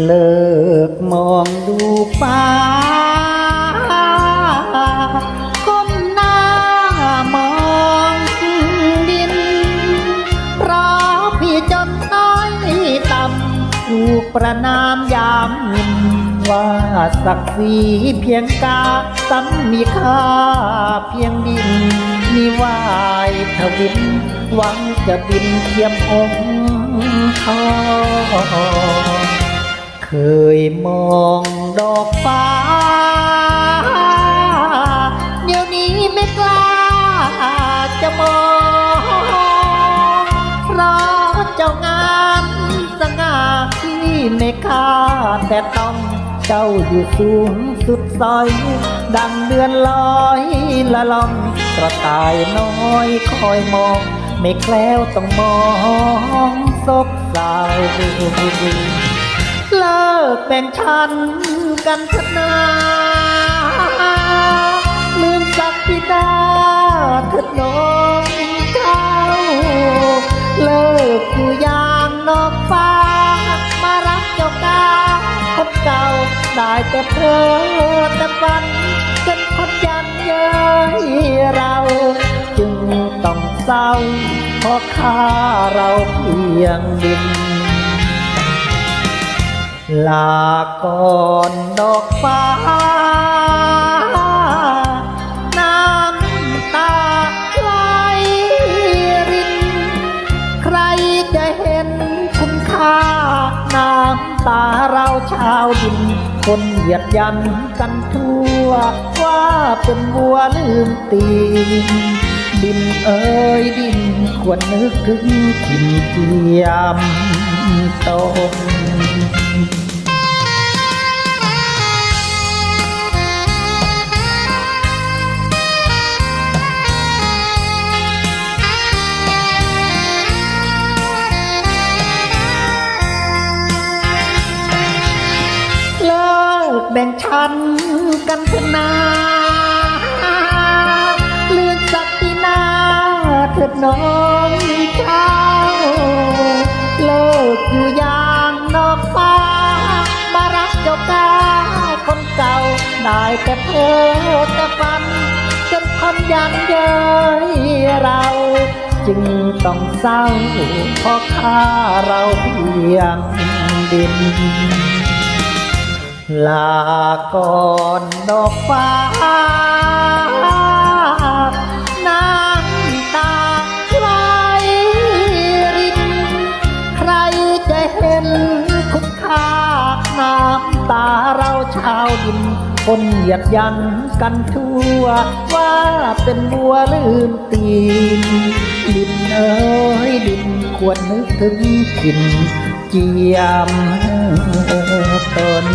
เลิกมองดูฟ้าก้มหน้ามองดิน เพราะพี่จนต้อยต่ำถูกประนามยามหมินว่าศักดิ์ศรีเพียงกาซ้ำมีค่าเพียงดิน มีวายทวินหวังจะบินเทียมองค์ทอง ยมองดอกฟ้า เดี๋ยวนี้ไม่กล้าจะมอง เพราะเจ้างามสง่าที่ไม่ค่าแต่ต้องเจ้าอยู่สูงสุดซอย ดังเดือนลอยละล่องกระต่ายน้อยคอยมอง ไม่แคล้วต้องมองซบเศร้า เลิกแบ่งชั้นกันเถอะนาลืมสักดิดาเถิดน้องเจ้า เลิกอยู่อย่างนอกฟ้า มารักเจ้ากาคนเก่า ได้แต่เพ้อแต่ฝันจนคนยันเย้ยเรา จึงต้องเศร้าเพราะค่าเราเพียงดิน ลาก่อนดอกฟ้า น้ำตาไหลริน ใครจะเห็นคุณค่า น้ำตาเราชาวดิน คนเหยียดยันกันทั่ว ว่าเป็นวัวลืมตีนดินเอ้ยดินควรนึกถึงถิ่นเกียมตน แบ่งชั้นกันเถอะนาเลือนสักทีหนาเถิดน้องเจ้าเลิกอยู่อย่างนอกฟ้ามารักเจ้ากาคนเก่าได้แต่เพ้อแต่ฝันจนคนยันเย้ยเราจึงต้องเศร้าเพราะค่าเราเพียงดิน ลาก่อนดอกฟ้า น้ำตาไหลริน ใครจะเห็นคุณค่าน้ำตาเราชาวดิน คนเหยียดยันกันทั่ว ว่าเป็นบัวลืมตีน ดินเอ้ยดินควรนึกถึงถิ่นเจียมตน